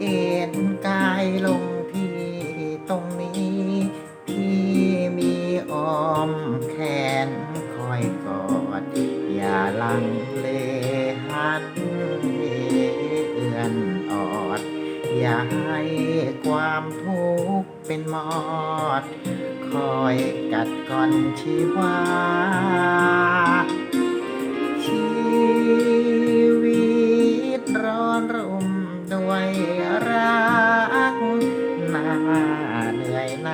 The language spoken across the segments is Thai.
เอ็นกายลงที่ตรงนี้พี่มีอ้อมแขนคอยกอด อย่าลังเลหันเเอื้อนออด อย่าให้ความทุกข์เป็นมอด คอยกัดก่อนชีวาชี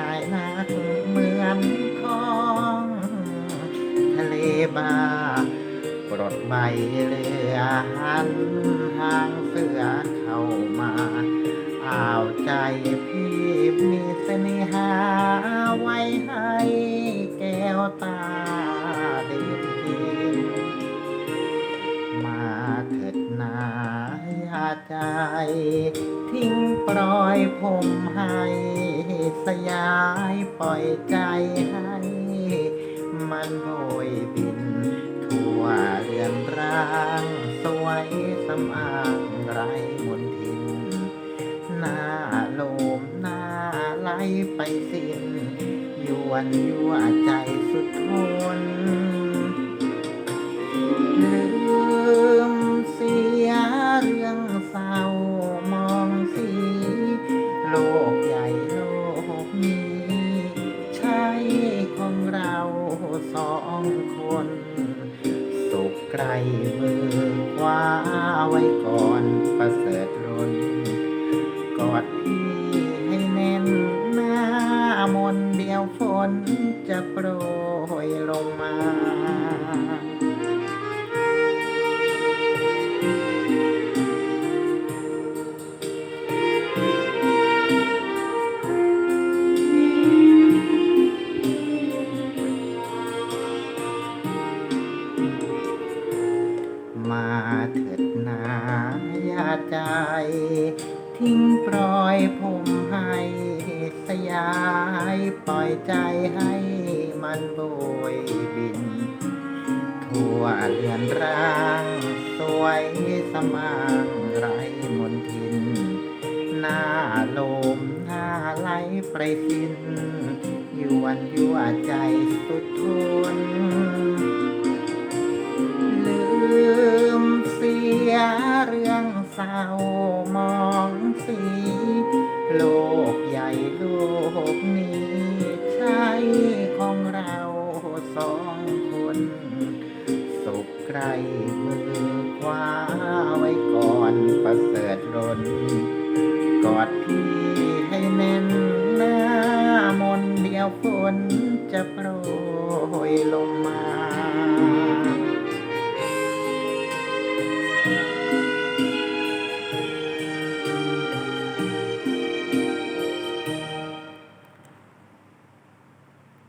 ายนักเหมือนท้องทะเลบาปลดใบเรือหันทางเสือเข้ามาอ่าวใจพี่มีเสน่หาไว้ให้แก้วตาดื่มกินมาเถิดนาอย่าใจ ปล่อยผมให้สยายปล่อยใจให้ มันโบยบิน ทั่วเรือนร่าง สวยสำอางไรมนทิน หน้าโลมหน้าไหลไปสิ้นยวนยั่วใจสุดทน สองคน สุขไกลมือคว้าไว้ก่อนประเสริฐรนกอดพี่ให้แน่นหน้ามนเดียวฝนจะโปรยลงมา เถิดนาอย่าใจ ทิ้งปล่อยผมให้สยายปล่อยใจให้มันโบยบิน ทั่วเรือนร่าง สวยสมางไรมนทิน หน้าลมหน้าไหลไปสิ้นยวนยั่วใจสุดทน ใครมือคว้าไว้ก่อนประเสริฐรนกอดพี่ให้แน่นหน้ามนเดียวฝนจะโปรยลงมา